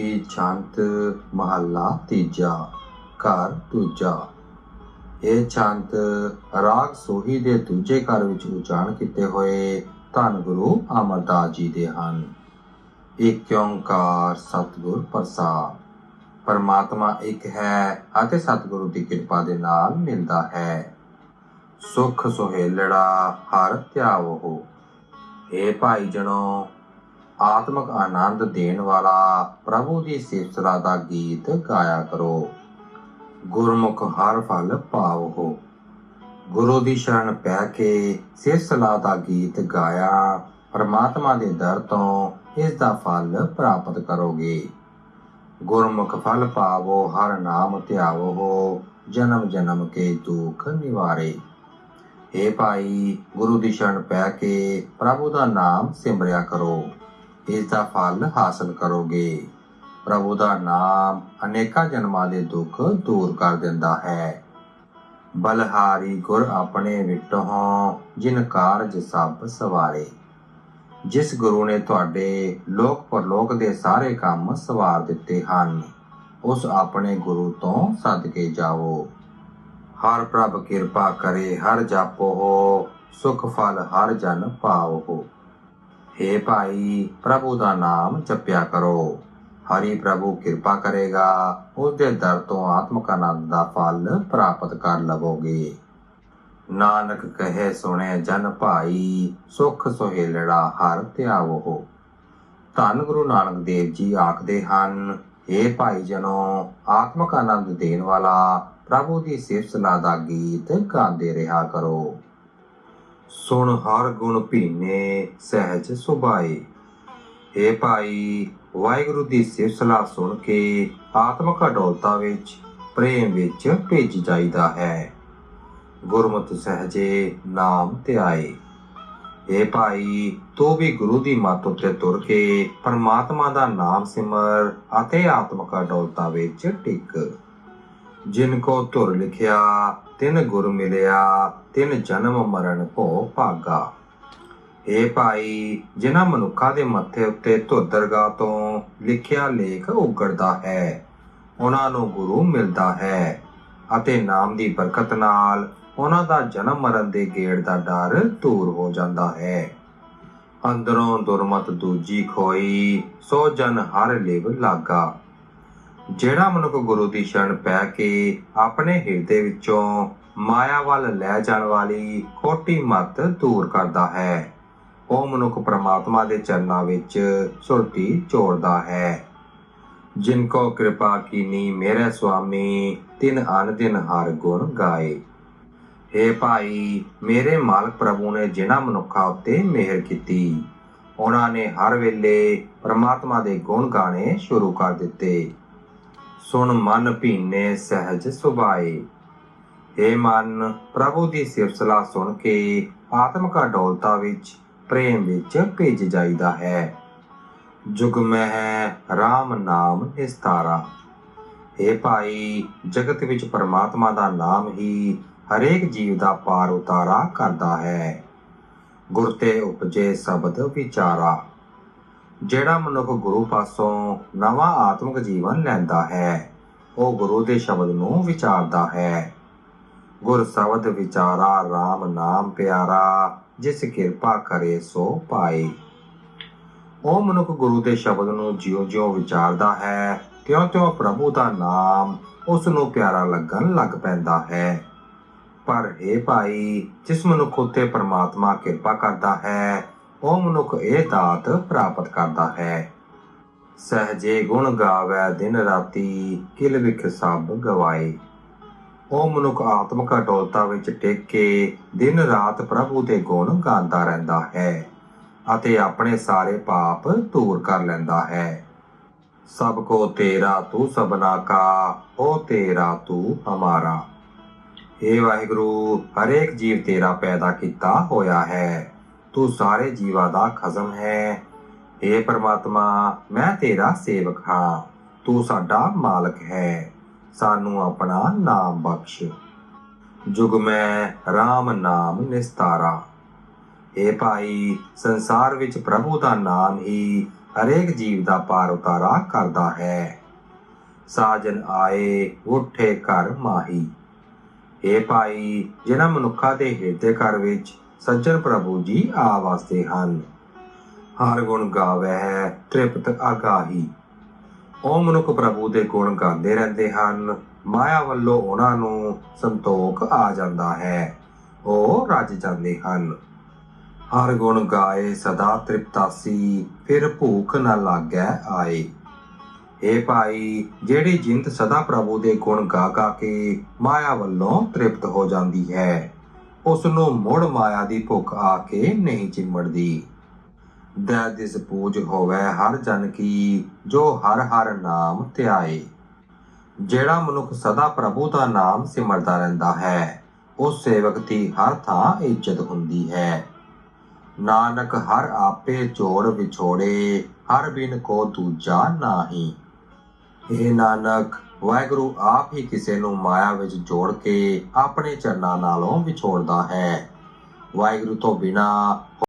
ਸੂਹੀ ਛੰਤ ਮਹੱਲਾ ਤੀਜਾ, ਘਰ ਦੂਜਾ। ਇਹ ਛੰਤ ਰਾਗ ਸੂਹੀ ਦੇ ਦੂਜੇ ਘਰ ਵਿੱਚ ਉਚਾਰਨ ਕੀਤੇ ਹੋਏ ਧੰਨ ਗੁਰੂ ਅਮਰਦਾਸ ਜੀ ਦੇ ਹਨ। ਇੱਕ ਓੰਕਾਰ ਸਤਿਗੁਰ ਪ੍ਰਸਾਦ। ਪਰਮਾਤਮਾ ਇੱਕ ਹੈ ਅਤੇ ਸਤਿਗੁਰੂ ਦੀ ਕਿਰਪਾ ਦੇ ਨਾਲ ਮਿਲਦਾ ਹੈ। ਸੁਖ ਸੁਹੇਲੜਾ ਹਰ ਧਿਆਵੋ। ਏ ਭਾਈ ਜਣੋ ਆਤਮਿਕ ਆਨੰਦ ਦੇਣ ਵਾਲਾ ਪ੍ਰਭੂ ਦੀ ਸਿਫਤਰਾ ਦਾ ਗੀਤ ਗਾਇਆ ਕਰੋ। ਗੁਰਮੁਖ ਹਰ ਫਲ ਪਾਵ ਹੋ। ਗੁਰੂ ਦੀ ਸ਼ਰਨ ਪੈ ਕੇ ਸਿਫਤ ਦਾ ਗੀਤ ਗਾਇਆ, ਪਰਮਾਤਮਾ ਦੇ ਦਰ ਤੋਂ ਇਸ ਦਾ ਫਲ ਪ੍ਰਾਪਤ ਕਰੋਗੇ। ਗੁਰਮੁਖ ਫਲ ਪਾਵੋ, ਹਰ ਨਾਮ ਧਿਆਵੋ ਜਨਮ ਜਨਮ ਕੇ ਦੁੱਖ ਨਿਵਾਰੇ। ਏ ਭਾਈ, ਗੁਰੂ ਦੀ ਸ਼ਰਨ ਪੈ ਕੇ ਪ੍ਰਭੂ ਦਾ ਨਾਮ ਸਿਮਰਿਆ ਕਰੋ। ਇਸ ਦਾ ਫਲ ਹਾਸਲ ਕਰੋਗੇ। ਪ੍ਰਭੂ ਦਾ ਨਾਮ ਅਨੇਕਾਂ ਜਨਮਾਂ ਦੇ ਦੁੱਖ ਦੂਰ ਕਰ ਦਿੰਦਾ ਹੈ। ਬਲਹਾਰੀ ਗੁਰ ਆਪਣੇ ਵਿਟੋਂ ਜਿਨ ਕਾਰਜ ਸਭ ਸਵਾਰੇ। ਜਿਸ ਗੁਰੂ ਨੇ ਤੁਹਾਡੇ ਲੋਕ ਪਰਲੋਕ ਦੇ ਸਾਰੇ ਕੰਮ ਸਵਾਰ ਦਿੱਤੇ ਹਨ, ਉਸ ਆਪਣੇ ਗੁਰੂ ਤੋਂ ਸਦਕੇ ਜਾਓ ਹਰ ਪ੍ਰਭ ਕਿਰਪਾ ਕਰੇ, ਹਰ ਜਾਪੋ ਹੋ, ਸੁਖ ਫਲ ਹਰ ਜਨ ਪਾਓ ਹੋ। हे ਭਾਈ, ਪ੍ਰਭੂ ਦਾ ਨਾਮ ਜਪਿਆ ਕਰੋ। ਹਰੀ ਪ੍ਰਭੂ ਕਿਰਪਾ ਕਰੇਗਾ ਉਸ ਦੇ ਦਰ ਤੋਂ ਆਤਮਕ ਆਨੰਦ ਦਾ ਫਲ ਪ੍ਰਾਪਤ ਕਰ ਲਵੋਗੇ। ਨਾਨਕ ਕਹੇ, ਸੁਣੇ ਜਨ ਭਾਈ, ਸੁਖ ਸੁਹੇਲੜਾ ਹਰ ਧਿਆਵੋ। ਧੰਨ ਗੁਰੂ ਨਾਨਕ ਦੇਵ ਜੀ ਆਖਦੇ ਹਨ हे ਭਾਈ ਜਨੋ, ਆਤਮਕ ਆਨੰਦ ਦੇਣ ਵਾਲਾ ਪ੍ਰਭੂ ਦੀ ਸਿਫਤ ਸਲਾਹ ਦਾ ਗੀਤ ਗਾਉਂਦੇ ਰਿਹਾ ਕਰੋ। ਸੁਣ ਹਰ ਗੁਣ ਭੀਨੇ ਸਹਿਜ ਸੁਭਾਏ। ਏ ਭਾਈ, ਵਾਹਿਗੁਰੂ ਦੀ ਸਿਫਤ ਸਲਾਹ ਸੁਣ ਕੇ ਆਤਮਕ ਅਡੋਲਤਾ ਵਿੱਚ, ਪ੍ਰੇਮ ਵਿੱਚ ਭੇਜ ਜਾਈਦਾ ਹੈ। ਗੁਰਮਤਿ ਸਹਜੇ ਨਾਮ ਧਿਆਏ। ਏ ਭਾਈ, ਤੂੰ ਵੀ ਗੁਰੂ ਦੀ ਮੱਤ ਉੱਤੇ ਤੁਰ ਕੇ ਪਰਮਾਤਮਾ ਦਾ ਨਾਮ ਸਿਮਰ ਅਤੇ ਆਤਮਕ ਅਡੋਲਤਾ ਵਿੱਚ ਟਿਕ। ਜਿਨ ਕੋ ਧੁਰ ਲਿਖਿਆ, ਤਿਨ ਗੁਰ ਮਿਲਿਆ, ਤਿਨ ਜਨਮ ਮਰਨ ਭੋ ਭਾਗਾ। ਏ ਭਾਈ, ਜਿਨ੍ਹਾਂ ਮਨੁੱਖਾਂ ਦੇ ਮੱਥੇ ਉੱਤੇ ਧੁਰ ਦਰਗਾਹ ਤੋਂ ਲਿਖਿਆ ਲੇਖ ਉਗੜਦਾ ਹੈ, ਉਹਨਾਂ ਨੂੰ ਗੁਰੂ ਮਿਲਦਾ ਹੈ ਅਤੇ ਨਾਮ ਦੀ ਬਰਕਤ ਨਾਲ ਉਹਨਾਂ ਦਾ ਜਨਮ ਮਰਨ ਦੇ ਗੇੜ ਦਾ ਡਰ ਦੂਰ ਹੋ ਜਾਂਦਾ ਹੈ। ਅੰਦਰੋਂ ਦੁਰਮਤ ਦੂਜੀ ਖੋਈ, ਸੋ ਜਨ ਹਰ ਲਿਵ ਲਾਗਾ। ਜਿਹੜਾ ਮਨੁੱਖ ਗੁਰੂ ਦੀ ਸ਼ਰਨ ਪੈ ਕੇ ਆਪਣੇ ਹਿਰਦੇ ਵਿੱਚੋਂ ਮਾਇਆ ਵੱਲ ਲੈ ਜਾਣ ਵਾਲੀ ਖੋਟੀ ਮਤ ਦੂਰ ਕਰਦਾ ਹੈ, ਉਹ ਮਨੁੱਖ ਪ੍ਰਮਾਤਮਾ ਦੇ ਚਰਨਾਂ ਵਿੱਚ ਸੁਰਤੀ ਚੋੜਦਾ ਹੈ। ਜਿਨ ਕੋ ਕਿਰਪਾ ਕੀਨੀ ਮੇਰੇ ਸੁਆਮੀ, ਤਿਨ ਅਨ ਦਿਨ ਹਰ ਗੁਣ ਗਾਏ। ਏ ਭਾਈ, ਮੇਰੇ ਮਾਲਕ ਪ੍ਰਭੂ ਨੇ ਜਿਨ੍ਹਾਂ ਮਨੁੱਖਾਂ ਉੱਤੇ ਮਿਹਰ ਕੀਤੀ, ਉਹਨਾਂ ਨੇ ਹਰ ਵੇਲੇ ਪ੍ਰਮਾਤਮਾ ਦੇ ਗੁਣ ਗਾਣੇ ਸ਼ੁਰੂ ਕਰ ਦਿੱਤੇ। ਸੁਣ ਮਨ ਭੀਨੇ ਸਹਿਜ ਸੁਭਾਏ। ਏ ਮਨ, ਪ੍ਰਭੂ ਦੀ ਸਿਫਤ ਸਲਾਹ ਸੁਣ ਕੇ ਆਤਮਿਕ ਅਡੋਲਤਾ ਵਿੱਚ, ਪ੍ਰੇਮ ਵਿੱਚ ਭਿੱਜ ਜਾਈਦਾ ਹੈ। ਜੁਗ ਮਹਿ RAM ਨਾਮ ਨਿਸਤਾਰਾ। ਏ ਭਾਈ, ਜਗਤ ਵਿੱਚ ਪਰਮਾਤਮਾ ਦਾ ਨਾਮ ਹੀ ਹਰੇਕ ਜੀਵ ਦਾ ਪਾਰ ਉਤਾਰਾ ਕਰਦਾ ਹੈ। ਗੁਰ ਤੇ ਉਪਜੇ ਸ਼ਬਦ ਵਿਚਾਰਾ। ਜਿਹੜਾ ਮਨੁੱਖ ਗੁਰੂ ਪਾਸੋਂ ਨਵਾਂ ਆਤਮਿਕ ਜੀਵਨ ਲੈਂਦਾ ਹੈ, ਉਹ ਗੁਰੂ ਦੇ ਸ਼ਬਦ ਨੂੰ ਵਿਚਾਰਦਾ ਹੈ। ਗੁਰ ਸ਼ਬਦ ਵਿਚਾਰਾ RAM ਨਾਮ ਪਿਆਰਾ, ਜਿਸ ਕਿਰਪਾ ਕਰੇ ਸੋ ਪਾਏ। ਉਹ ਮਨੁੱਖ ਗੁਰੂ ਦੇ ਸ਼ਬਦ ਨੂੰ ਜਿਉਂ-ਜਿਉਂ ਵਿਚਾਰਦਾ ਹੈ, ਤਿਉਂ-ਤਿਉਂ ਪ੍ਰਭੂ ਦਾ ਨਾਮ ਉਸ ਨੂੰ ਪਿਆਰਾ ਲੱਗਣ ਲੱਗ ਪੈਂਦਾ ਹੈ। ਪਰ ਇਹ ਭਾਈ, ਜਿਸ ਮਨੁੱਖ ਉਤੇ ਪ੍ਰਮਾਤਮਾ ਕਿਰਪਾ ਕਰਦਾ ਹੈ ਉਹ ਮਨੁੱਖ ਇਹ ਦਾਤ ਪ੍ਰਾਪਤ ਕਰਦਾ ਹੈ। ਸਹਜੇ ਗੁਣ ਗਾਵੇ ਦਿਨ ਰਾਤੀ, ਕਿਲ ਵਿਖ ਸਭ ਗਵਾਏ। ਉਹ ਮਨੁੱਖ ਆਤਮਿਕ ਅਡੋਲਤਾ ਵਿੱਚ ਟਿਕ ਕੇ ਦਿਨ ਰਾਤ ਪ੍ਰਭੂ ਦੇ ਗੁਣ ਗਾਉਂਦਾ ਰਹਿੰਦਾ ਹੈ ਅਤੇ ਆਪਣੇ ਸਾਰੇ ਪਾਪ ਦੂਰ ਕਰ ਲੈਂਦਾ ਹੈ। ਸਭ ਕੋ ਤੇਰਾ ਤੂੰ ਸਬਨਾ ਕਾ ਉਹ ਤੇਰਾ ਤੂੰ ਹਮਾਰਾ। हे ਵਾਹਿਗੁਰੂ, ਹਰੇਕ ਜੀਵ ਤੇਰਾ ਪੈਦਾ ਕੀਤਾ ਹੋਇਆ ਹੈ। ਤੂੰ ਸਾਰੇ ਜੀਵਾਂ ਦਾ ਖਜ਼ਮ ਹੈ। हे ਪ੍ਰਮਾਤਮਾ, ਮੈਂ ਤੇਰਾ ਸੇਵਕ ਹਾਂ। ਤੂੰ ਸਾਡਾ ਮਾਲਕ ਹੈ। ਸਾਨੂੰ ਆਪਣਾ ਨਾਮ ਬਖਸ਼। ਜੁਗ ਮੈਂ RAM ਨਾਮ ਨਿਸਤਾਰਾ। ਇਹ ਭਾਈ, ਸੰਸਾਰ ਵਿੱਚ ਪ੍ਰਭੂ ਦਾ ਨਾਮ ਹੀ ਹਰੇਕ ਜੀਵ ਦਾ ਪਾਰ ਉਤਾਰਾ ਕਰਦਾ ਹੈ। ਸਾਜਨ ਆਏ, ਉਠੇ ਘਰ ਮਾਹੀ। ਏ ਭਾਈ, ਜਿਨ੍ਹਾਂ ਮਨੁੱਖਾਂ ਦੇ ਹਿਰਦੇ ਘਰ ਵਿੱਚ ਸੱਜਣ ਪ੍ਰਭੂ ਜੀ ਆ ਵਸਦੇ ਹਨ। ਹਰ ਗੁਣ ਗਾਵੇ ਹੈ ਤ੍ਰਿਪਤ ਆਗਾਹੀ ਉਹ ਮਨੁੱਖ ਪ੍ਰਭੂ ਦੇ ਗੁਣ ਗਾਉਂਦੇ ਰਹਿੰਦੇ ਹਨ। ਮਾਇਆ ਵੱਲੋਂ ਉਹਨਾਂ ਨੂੰ ਸੰਤੋਖ ਆ ਜਾਂਦਾ ਹੈ। ਉਹ ਰੱਜ ਜਾਂਦੇ ਹਨ। ਹਰ ਗੁਣ ਗਾਏ, ਸਦਾ ਤ੍ਰਿਪਤਾਸੀ, ਫਿਰ ਭੂਖ ਨਾ ਲੱਗੈ ਆਏ। ਇਹ ਭਾਈ, ਜਿਹੜੀ ਜਿੰਦ ਸਦਾ ਪ੍ਰਭੂ ਦੇ ਗੁਣ ਗਾ ਗਾ ਕੇ ਮਾਇਆ ਵੱਲੋਂ ਤ੍ਰਿਪਤ ਹੋ ਜਾਂਦੀ ਹੈ। ਉਸ ਨੂੰ ਮੁੜ ਮਾਇਆ ਦੀ ਭੁੱਖ ਆ ਕੇ ਨਹੀਂ ਚਿੰਮੜਦੀ ਦੈ ਦਿਸ ਪੂਜ ਹੋਵੇ ਹਰ ਜਨ ਕੀ, ਜੋ ਹਰ ਹਰ ਨਾਮ ਧਿਆਏ। ਜਿਹੜਾ ਮਨੁੱਖ ਸਦਾ ਪ੍ਰਭੂ ਦਾ ਨਾਮ ਸਿਮਰਦਾ ਰਹਿੰਦਾ ਹੈ ਉਸ ਸੇਵਕ ਦੀ ਹਰ ਥਾਂ ਇੱਜ਼ਤ ਹੁੰਦੀ ਹੈ। ਨਾਨਕ ਹਰ ਆਪੇ ਜੋੜ ਵਿਛੋੜੇ, ਹਰ ਬਿਨ ਕੋ ਦੂਜਾ ਨਾਹੀ। ਇਹ ਨਾਨਕ ਵਾਹਿਗੁਰੂ ਆਪ ਹੀ ਕਿਸੇ ਨੂੰ ਮਾਇਆ ਵਿੱਚ ਜੋੜ ਕੇ ਆਪਣੇ ਚਰਨਾਂ ਨਾਲੋਂ ਵਿਛੋੜਦਾ ਹੈ। ਵਾਹਿਗੁਰੂ ਤੋਂ ਬਿਨਾ